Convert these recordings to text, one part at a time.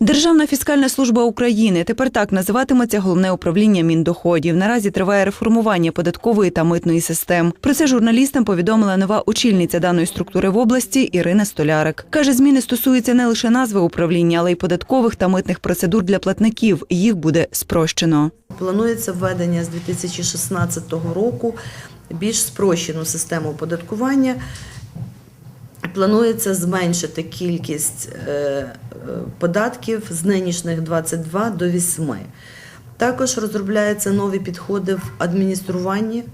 Державна фіскальна служба України тепер так називатиметься головне управління міндоходів. Наразі триває реформування податкової та митної систем. Про це журналістам повідомила нова очільниця даної структури в області Ірина Столярик. каже, зміни стосуються не лише назви управління, але й податкових та митних процедур для платників. Їх буде спрощено. Планується введення з 2016 року більш спрощену систему оподаткування. Планується зменшити кількість е, е, податків з нинішніх 22 до 8. Також розробляються нові підходи в адмініструванні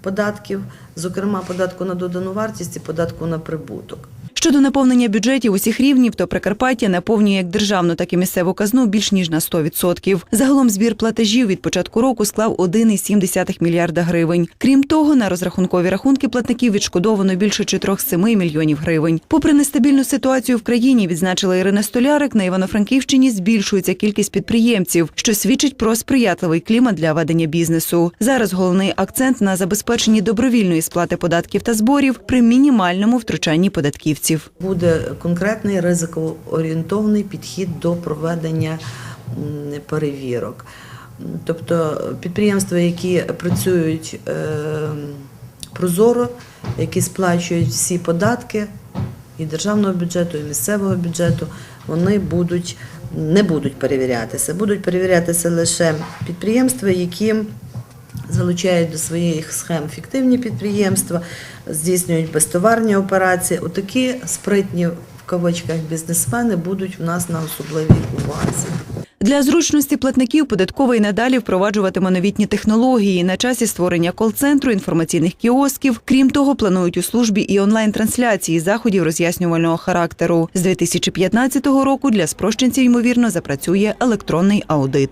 податків, зокрема податку на додану вартість і податку на прибуток. Щодо наповнення бюджетів усіх рівнів, то Прикарпаття наповнює як державну, так і місцеву казну більш ніж на 100%. Загалом збір платежів від початку року склав 1,7 мільярда гривень. Крім того, на розрахункові рахунки платників відшкодовано більше 4,7 мільйонів гривень. Попри нестабільну ситуацію в країні, відзначила Ірина Столярик, на Івано-Франківщині збільшується кількість підприємців, що свідчить про сприятливий клімат для ведення бізнесу. Зараз головний акцент на забезпеченні добровільної сплати податків та зборів при мінімальному втручанні податківців. Буде конкретний ризикоорієнтований підхід до проведення перевірок. Тобто підприємства, які працюють е, прозоро, які сплачують всі податки і державного бюджету, і місцевого бюджету, вони будуть, не будуть перевірятися. Будуть перевірятися лише підприємства, які залучають до своїх схем фіктивні підприємства, здійснюють безтоварні операції. Отакі спритні в кавичках бізнесмени будуть в нас на особливій увазі. Для зручності платників податковий надалі впроваджуватиме новітні технології на часі створення кол-центру, інформаційних кіосків. Крім того, планують у службі і онлайн-трансляції заходів роз'яснювального характеру. З 2015 року для спрощенців ймовірно запрацює електронний аудит.